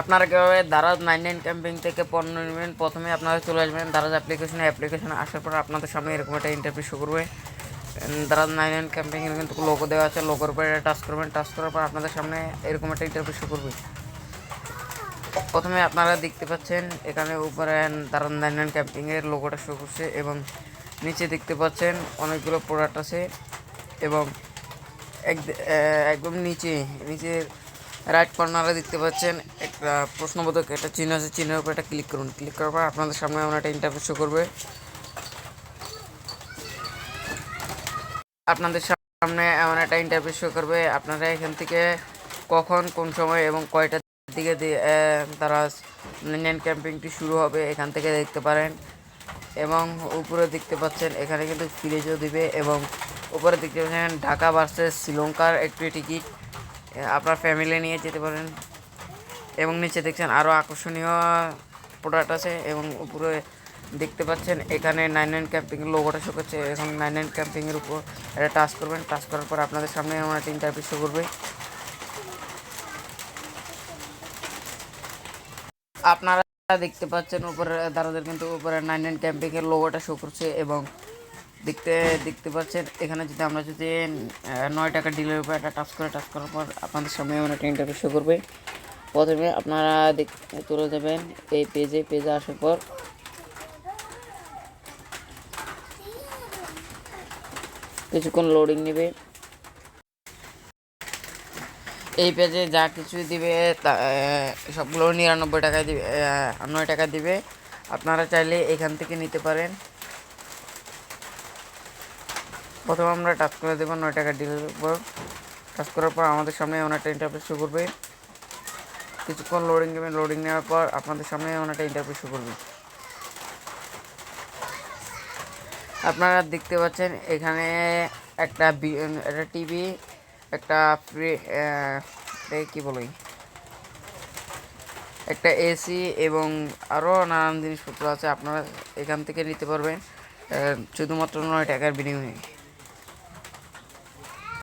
আপনারা কীভাবে Daraz nine nine camping থেকে পণ্য নেবেন, প্রথমে আপনারা চলে আসবেন দারাজ অ্যাপ্লিকেশনে অ্যাপ্লিকেশনে আসার পর আপনাদের সামনে এরকম একটা ইন্টারভিউ শো করবে। দারাজ নাইন নাইন ক্যাম্পিংয়ের কিন্তু লোগো দেওয়া আছে লোগোর উপরে টাচ করবেন টাচ করার পর আপনাদের সামনে এরকম একটা ইন্টারভিউ শো করবে। প্রথমে আপনারা দেখতে পাচ্ছেন এখানে উপরে দারাজ নাইন নাইন ক্যাম্পিংয়ের লোগোটা শো করছে এবং নিচে দেখতে পাচ্ছেন অনেকগুলো প্রোডাক্ট আছে এবং এক- একদম নিচে নিচে রাইট কর্নারে দেখতে পাচ্ছেন একটা প্রশ্নবোধক, একটা চিহ্ন আছে, চিহ্নের উপর একটা ক্লিক করুন। ক্লিক করার পর আপনাদের সামনে এমন একটা ইন্টারভিউ শো করবে। আপনাদের সামনে এমন একটা ইন্টারভিউ শো করবে। আপনারা এখান থেকে কখন, কোন সময় এবং কয়টার দিকে তারা ইন্ডিয়ান ক্যাম্পিংটি শুরু হবে এখান থেকে দেখতে পারেন। এবং উপরে দেখতে পাচ্ছেন, এখানে কিন্তু ফ্রিজও দিবে এবং উপরে দেখতে পাচ্ছেন ঢাকা ভার্সেস শ্রীলঙ্কার একটি টিকিট আপনার ফ্যামিলি নিয়ে যেতে পারেন। এবং নিচে দেখছেন আরও আকর্ষণীয় প্রোডাক্ট আছে এবং উপরে দেখতে পাচ্ছেন এখানে নাইন নাইন ক্যাম্পিংয়ের লোগোটা শো করছে। এবং নাইন নাইন ক্যাম্পিংয়ের উপর এটা টাচ করবেন। টাচ করার পর আপনাদের সামনে আমার একটা ইন্টারভিউ শো করবে। আপনারা দেখতে পাচ্ছেন উপরে দাদাদের কিন্তু উপরে নাইন নাইন ক্যাম্পিংয়ের লোগোটা শো করছে এবং দেখতে দেখতে পাচ্ছেন, এখানে যদি আমরা যদি নয় টাকা ডিলের উপর একটা টাচ করে টাচ করার পর আপনাদের সামনে এমন একটা ইন্টারভিউ শো করবে। প্রথমে আপনারা চলে যাবেন এই পেজে পেজে আসার পর। কিছুক্ষণ লোডিং নেবে। এই পেজে যা কিছু দিবে সবগুলো নিরানব্বই টাকায় দিবে নয় টাকা দিবে। আপনারা চাইলে এখান থেকে নিতে পারেন। প্রথমে আমরা টাচ করে দেবো, নয় টাকা ডিলের উপর টাচ করার পর আমাদের সামনে এমন একটা ইন্টারভিউ শো করবে। কিছুক্ষণ লোডিং দেবেন লোডিং নেওয়ার পর আপনাদের সামনে এমন একটা ইন্টারভিউ শো করবে। আপনারা দেখতে পাচ্ছেন এখানে একটা একটা টিভি একটা ফ্রি কি বলি? একটা এসি এবং আরও নানান জিনিসপত্র আছে, আপনারা এখান থেকে নিতে পারবেন। শুধুমাত্র নয় টাকার বিনিময়ে।